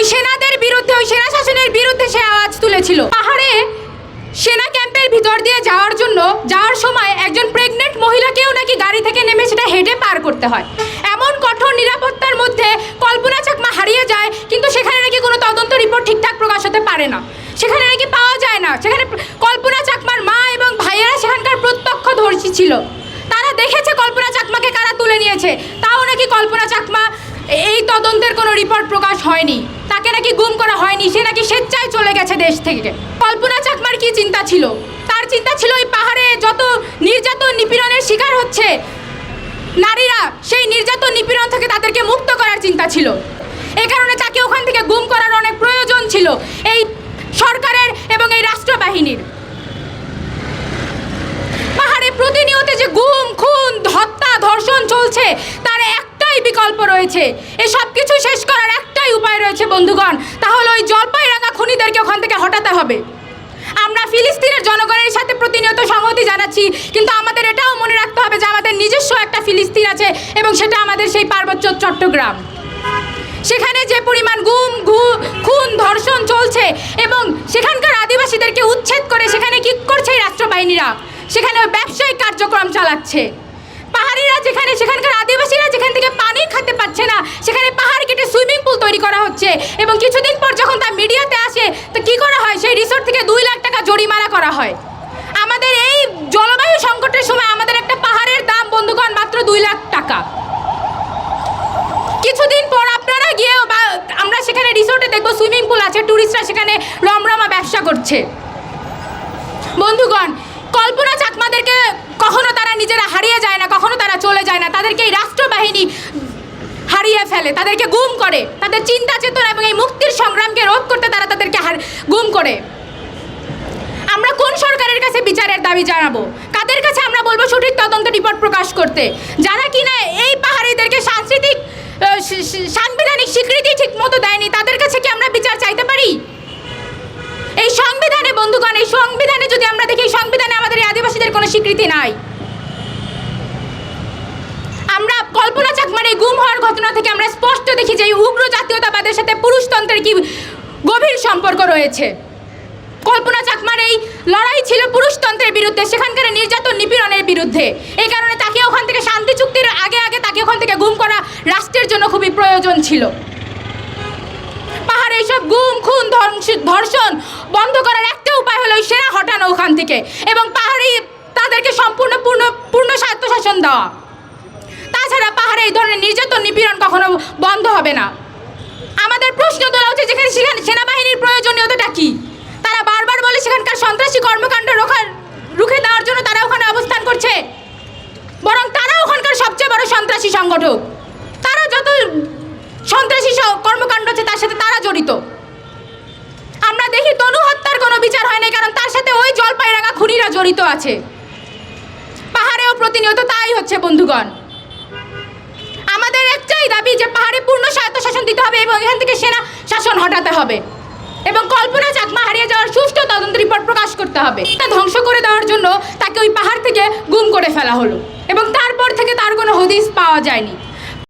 ওই সেনাদের বিরুদ্ধে, ওই সেনা শাসনের বিরুদ্ধে সে আওয়াজ তুলেছিল। পাহাড়ে সেনা ক্যাম্পের ভিতর দিয়ে যাওয়ার জন্য যাওয়ার সময় একজন প্রেগনেন্ট মহিলাকেও নাকি গাড়ি থেকে নেমে সেটা হেঁটে পার করতে হয়। এমন কঠোর নিরাপত্তার মধ্যে কল্পনা চাকমা হারিয়ে যায়, কিন্তু সেখানে নাকি কোনো তদন্ত রিপোর্ট ঠিকঠাক প্রকাশ হতে পারে না। সেখানে নাকি পাওয়া যায় না। সেখানে কল্পনা চাকমার মা এবং ভাইয়েরা সেখানকার প্রত্যক্ষদর্শী ছিল। তারা দেখেছে কল্পনা চাকমাকে কারা তুলে নিয়েছে। তাও নাকি কল্পনা চাকমা এই তদন্তের কোনো রিপোর্ট প্রকাশ হয়নি। তাকে নাকি গুম করা হয়নি, সে নাকি স্বেচ্ছায় চলে গেছে দেশ থেকে। কল্পনা চাকমার কি চিন্তা ছিল? তার চিন্তা ছিল ওই পাহাড়ে যত নির্যাতন নিপীড়নের শিকার হচ্ছে, নারীরা সেই নির্যাতন নিপীড়ন থেকে তাদেরকে মুক্ত করার চিন্তা ছিল। এই কারণে তাকে ওখান থেকে গুম করার অনেক প্রয়োজন ছিল এই সরকারের এবং এই রাষ্ট্রবাহিনীর। পাহাড়ে প্রতিনিয়ত যে গুম, খুন, হত্যা, ধর্ষণ চলছে একটাই বিকল্প রয়েছে। এ সব কিছু শেষ করার একটাই উপায় রয়েছে, বন্ধুগণ। তাহলে ওই জলপাই জলপাইরাঙা খুনিদেরকে ওখান থেকে হটাতে হবে। আমরা ফিলিস্তিনের জনগণের সাথে প্রতিনিয়ত সংহতি জানাচ্ছি, কিন্তু আমাদের এটাও মনে রাখতে হবে যে আমাদের নিজস্ব একটা ফিলিস্তিন আছে এবং সেটা আমাদের সেই পার্বত্য চট্টগ্রাম। সেখানে যে পরিমাণ গুম, ঘু, খুন, ধর্ষণ চলছে এবং সেখানকার আদিবাসীদেরকে উচ্ছেদ করে সেখানে কি করছে এই রাষ্ট্রবাহিনীরা? সেখানে ব্যবসায়িক কার্যক্রম চালাচ্ছে। যেখানে সেখানকার আদিবাসীরা যেখান থেকে পানি খেতে পাচ্ছে না, সেখানে পাহাড় কেটে সুইমিং পুল তৈরি করা হচ্ছে। এবং কিছুদিন পর যখন তা মিডিয়াতে আসে, তো কি করা হয়? সেই রিসোর্ট থেকে দুই লাখ টাকা জরিমানা করা হয়। আমাদের এই জলবায়ু সংকটের সময় আমাদের একটা পাহাড়ের দাম, বন্ধুগণ, মাত্র দুই লাখ টাকা। কিছুদিন পর আপনারা গিয়েও বা, আমরা সেখানে রিসোর্টে দেখব সুইমিং পুল আছে ট্যুরিস্টরা সেখানে রমরমা ব্যবসা করছে। বন্ধুগণ কল্পনা চাকমাদেরকে কখনো তারা নিজেরা হারিয়ে যায় না কখনো তারা চলে যায় না তাদেরকে এই রাষ্ট্রবাহিনী হারিয়ে ফেলে, তাদেরকে গুম করে, তাদের চিন্তা চেতনা এবং এই মুক্তির সংগ্রামকে রোধ করতে তারা তাদেরকে গুম করে। আমরা কোন সরকারের কাছে বিচারের দাবি জানাব? কাদের কাছে আমরা বলব সঠিক তদন্ত রিপোর্ট প্রকাশ করতে? যারা কিনা এই পাহাড়িদেরকে সাংস্কৃতিক সাংবিধানিক স্বীকৃতি ঠিক মতো দেয়নি, তাদের কাছে কি আমরা বিচার চাইতে পারি? এই সংবিধানে, বন্ধুগণ, এই সংবিধানে যদি আমরা দেখি সংবিধানে আমাদের এই আদিবাসীদের কোনো স্বীকৃতি নাই আমরা কল্পনা চাকমার এই গুম হওয়ার ঘটনা থেকে আমরা স্পষ্ট দেখি যে এই উগ্র জাতীয়তাবাদের সাথে পুরুষতন্ত্রের কি গভীর সম্পর্ক রয়েছে। কল্পনা চাকমার এই লড়াই ছিল পুরুষতন্ত্রের বিরুদ্ধে, সেখানকার নির্যাতন নিপীড়নের বিরুদ্ধে। এই কারণে তাকে ওখান থেকে শান্তি চুক্তির আগে আগে তাকে ওখান থেকে গুম করা রাষ্ট্রের জন্য খুবই প্রয়োজন ছিল। পাহাড়ে এইসব গুম, খুন ধর্ষ- ধর্ষণ বন্ধ করার একটা উপায় হলো সেনা হটানো ওখান থেকে এবং পাহাড়ি তাদেরকে সম্পূর্ণ পূর্ণ পূর্ণ স্বায়ত্তশাসন দেওয়া। তাছাড়া এই ধরনের নির্যাতন, নিপীড়ন কখনো বন্ধ হবে না। আমাদের প্রশ্ন তোলা উচিত যেখানে সেখানে সেনাবাহিনীর প্রয়োজনীয়তাটা কি? তারা বারবার বলে সেখানকার সন্ত্রাসী কর্মকাণ্ড রোখার, রুখে দেওয়ার জন্য তারা ওখানে অবস্থান করছে। বরং তারা ওখানকার সবচেয়ে বড় সন্ত্রাসী সংগঠক। তারা যত সন্ত্রাসী কর্মকাণ্ড আছে তার সাথে তারা জড়িত। আমরা দেখি তনু হত্যার কোনো বিচার হয় নাই, কারণ তার সাথে ওই জলপাইরাঙা খুনিরা জড়িত আছে। পাহাড়েও প্রতিনিয়ত তাই হচ্ছে, বন্ধুগণ। আমাদের একটাই দাবি যে পাহাড়ে পূর্ণ স্বায়ত্তশাসন দিতে হবে এবং এখান থেকে সেনা শাসন হটাতে হবে। এবং কল্পনা চাকমা হারিয়ে যাওয়ার সুষ্ঠু তদন্ত রিপোর্ট প্রকাশ করতে হবে। তা ধ্বংস করে দেওয়ার জন্য তাকে ওই পাহাড় থেকে গুম করে ফেলা হলো। এবং তারপর থেকে তার কোনো হদিস পাওয়া যায়নি।